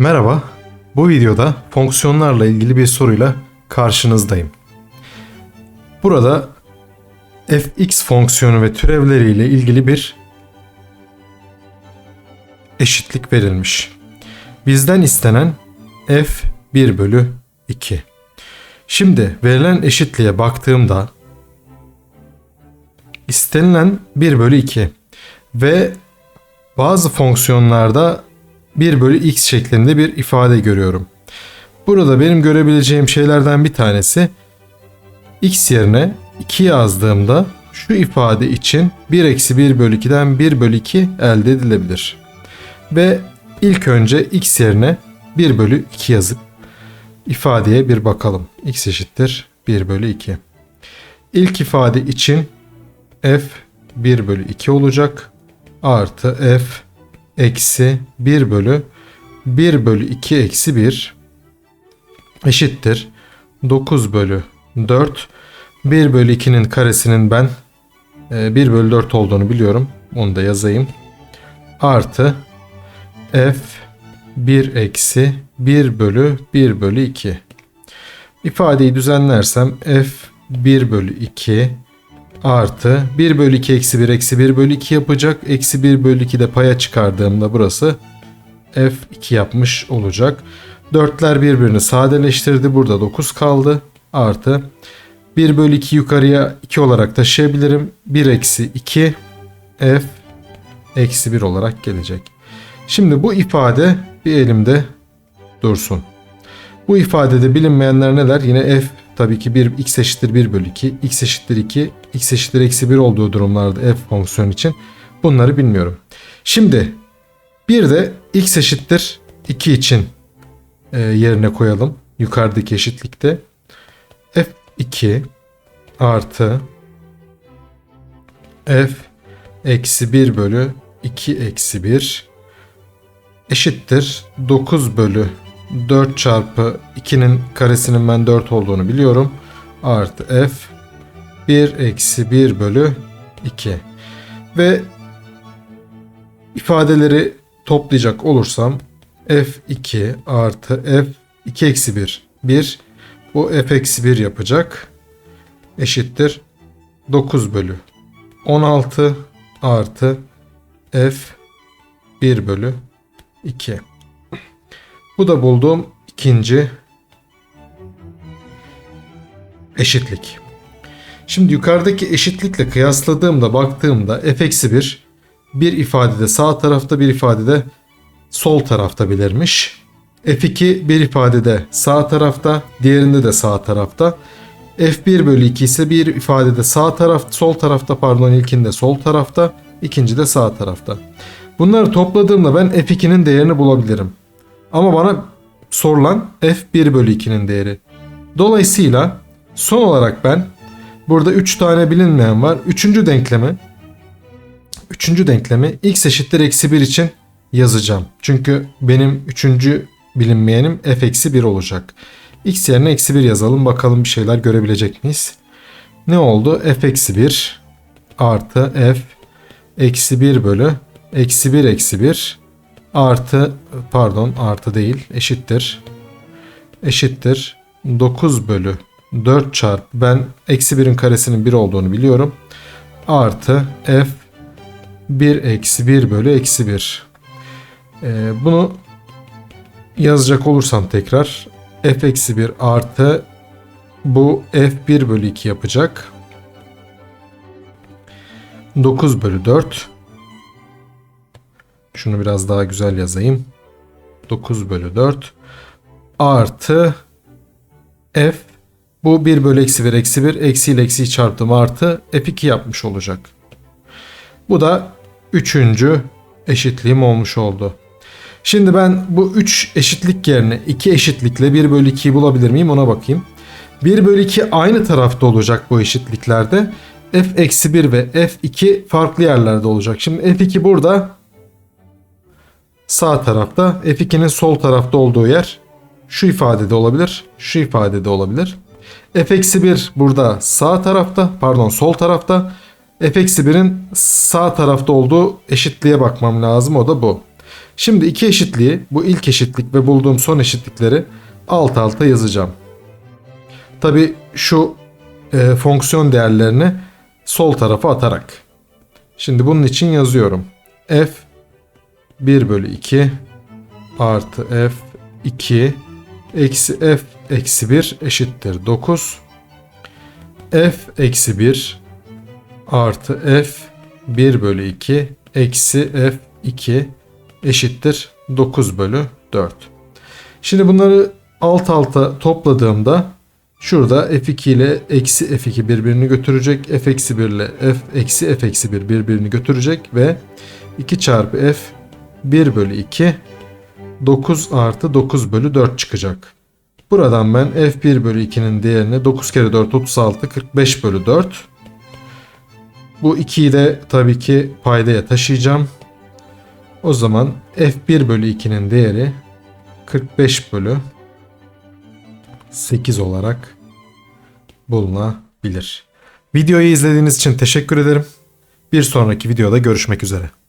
Merhaba, bu videoda fonksiyonlarla ilgili bir soruyla karşınızdayım. Burada fx fonksiyonu ve türevleriyle ilgili bir eşitlik verilmiş. Bizden istenen f 1 bölü 2. Şimdi verilen eşitliğe baktığımda istenilen 1 bölü 2 ve bazı fonksiyonlarda 1 bölü x şeklinde bir ifade görüyorum. Burada benim görebileceğim şeylerden bir tanesi x yerine 2 yazdığımda şu ifade için 1 eksi 1 bölü 2'den 1 bölü 2 elde edilebilir. Ve ilk önce x yerine 1 bölü 2 yazıp ifadeye bir bakalım. x eşittir 1 bölü 2. İlk ifade için f 1 bölü 2 olacak. Artı f eksi 1 bölü 1 bölü 2 eksi 1 eşittir. 9 bölü 4. 1 bölü 2'nin karesinin ben e, 1 bölü 4 olduğunu biliyorum. Onu da yazayım. Artı f 1 eksi 1 bölü 1 bölü 2. İfadeyi düzenlersem f 1 bölü 2 artı 1 bölü 2 eksi 1 eksi 1 bölü 2 yapacak. Eksi 1 bölü 2 de paya çıkardığımda burası f2 yapmış olacak. Dörtler birbirini sadeleştirdi. Burada 9 kaldı. Artı 1 bölü 2 yukarıya 2 olarak taşıyabilirim. 1 eksi 2 f eksi 1 olarak gelecek. Şimdi bu ifade bir elimde dursun. Bu ifadede bilinmeyenler neler? Yine f tabii ki 1 x eşittir 1 bölü 2, x eşittir 2, x eşittir eksi 1 olduğu durumlarda f fonksiyon için bunları bilmiyorum. Şimdi bir de x eşittir 2 için e, yerine koyalım. Yukarıdaki eşitlikte f2 artı f eksi 1 bölü 2 eksi 1 eşittir 9 bölü 4 çarpı 2'nin karesinin ben 4 olduğunu biliyorum. Artı f 1 eksi 1 bölü 2. Ve ifadeleri toplayacak olursam f2 artı f 2 eksi 1 1 bu f eksi 1 yapacak. Eşittir 9 bölü 16 artı f 1 bölü 2. Bu da bulduğum ikinci eşitlik. Şimdi yukarıdaki eşitlikle kıyasladığımda baktığımda f eksi 1 bir ifadede sağ tarafta bir ifadede sol tarafta belirmiş. F2 bir ifadede sağ tarafta diğerinde de sağ tarafta. F1 bölü 2 ise bir ifadede sağ taraf sol tarafta pardon ilkinde sol tarafta ikinci de sağ tarafta. Bunları topladığımda ben F2'nin değerini bulabilirim. Ama bana sorulan F1 bölü 2'nin değeri. Dolayısıyla son olarak ben burada 3 tane bilinmeyen var. Üçüncü denklemi üçüncü denklemi x eşittir eksi 1 için yazacağım. Çünkü benim üçüncü bilinmeyenim f eksi 1 olacak. x yerine eksi 1 yazalım bakalım bir şeyler görebilecek miyiz? Ne oldu? f eksi 1 artı f eksi 1 bölü eksi 1 eksi 1 artı pardon artı değil eşittir. Eşittir. 9 bölü 4 çarp ben eksi 1'in karesinin 1 olduğunu biliyorum. Artı f 1 eksi 1 bölü eksi 1 ee, bunu yazacak olursam tekrar f eksi 1 artı bu f1 bölü 2 yapacak. 9 bölü 4 şunu biraz daha güzel yazayım. 9 bölü 4 artı f bu 1 bölü eksi 1 eksi 1 eksi ile eksiyi çarptım artı f2 yapmış olacak. Bu da üçüncü eşitliğim olmuş oldu. Şimdi ben bu 3 eşitlik yerine 2 eşitlikle 1 bölü 2'yi bulabilir miyim ona bakayım. 1 bölü 2 aynı tarafta olacak bu eşitliklerde. f eksi 1 ve f2 farklı yerlerde olacak. Şimdi f2 burada sağ tarafta. F2'nin sol tarafta olduğu yer şu ifadede olabilir. Şu ifadede olabilir. F-1 burada sağ tarafta pardon sol tarafta. F-1'in sağ tarafta olduğu eşitliğe bakmam lazım. O da bu. Şimdi iki eşitliği bu ilk eşitlik ve bulduğum son eşitlikleri alt alta yazacağım. Tabi şu e, fonksiyon değerlerini sol tarafa atarak. Şimdi bunun için yazıyorum. f 1 bölü 2 artı f 2 eksi f eksi 1 eşittir 9. f eksi 1 artı f 1 bölü 2 eksi f 2 eşittir 9 bölü 4. Şimdi bunları alt alta topladığımda şurada f2 ile eksi f2 birbirini götürecek. f eksi 1 ile f eksi f eksi 1 birbirini götürecek ve 2 çarpı f 1 bölü 2 9 artı 9 bölü 4 çıkacak. Buradan ben f1 bölü 2'nin değerini 9 kere 4 36 45 bölü 4. Bu 2'yi de tabii ki paydaya taşıyacağım. O zaman f1 bölü 2'nin değeri 45 bölü 8 olarak bulunabilir. Videoyu izlediğiniz için teşekkür ederim. Bir sonraki videoda görüşmek üzere.